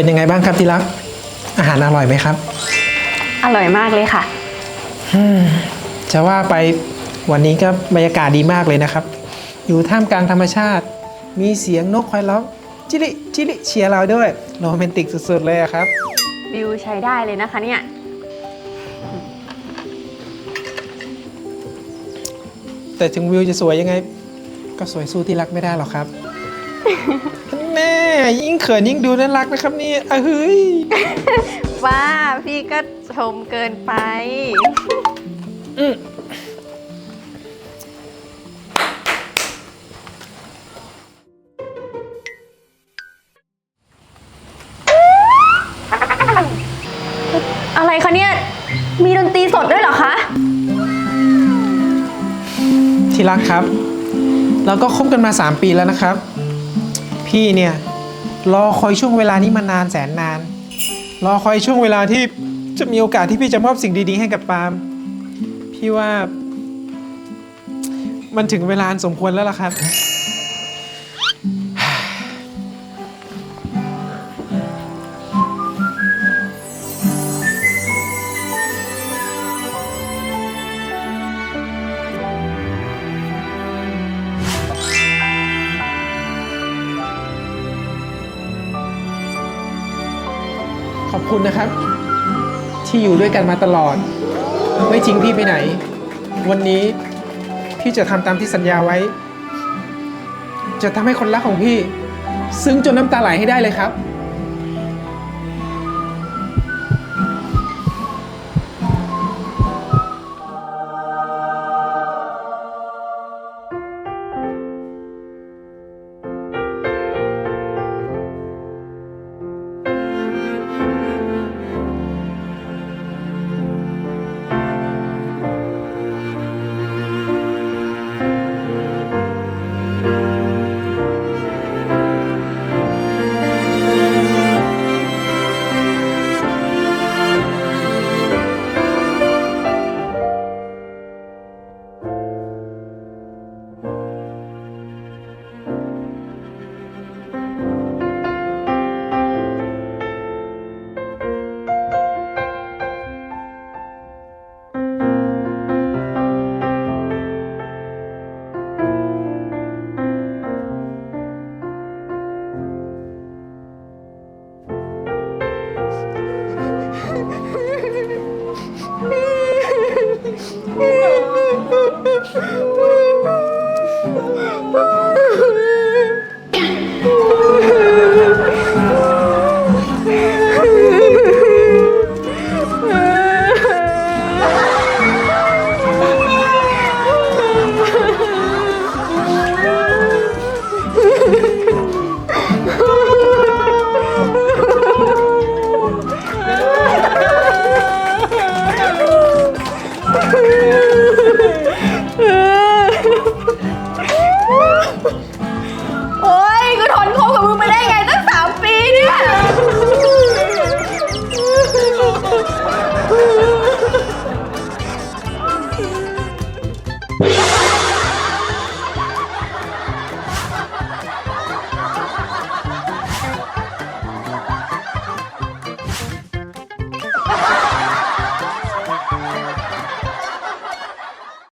เป็นยังไงบ้างครับที่รัก อาหารอร่อยไหมครับ อร่อยมากเลยค่ะ จะว่าไปวันนี้ก็บรรยากาศดีมากเลยนะครับ อยู่ท่ามกลางธรรมชาติ มีเสียงนกคอยร้องจิลิจิลิเชียร์เราด้วยโรแมนติกสุดๆเลยอะครับ วิวใช้ได้เลยนะคะเนี่ย แต่ถึงวิวจะสวยยังไง ก็สวยสู้ที่รักไม่ได้หรอกครับ แม่ยิ่งเขินยิ่งดูน่ารักนะครับนี่อะเฮ้ยว่าพี่ก็ชมเกินไป อืมอะไรคะเนี่ย มีดนตรีสดด้วยเหรอคะ ที่รักครับ เราก็คบกันมา 3 ปีแล้วนะครับ พี่เนี่ยรอคอยช่วงเวลานี้มานานแสนนาน รอคอยช่วงเวลาที่จะมีโอกาสที่พี่จะมอบสิ่งดีๆให้กับปาล์มพี่ว่า มันถึงเวลาสมควรแล้วล่ะครับ ขอบคุณนะครับ ที่อยู่ด้วยกันมาตลอด ไม่ทิ้งพี่ไปไหน วันนี้พี่จะทำตามที่สัญญาไว้ จะทำให้คนรักของพี่ ซึ้งจนน้ำตาไหลให้ได้เลยครับ true. Ha ha ha!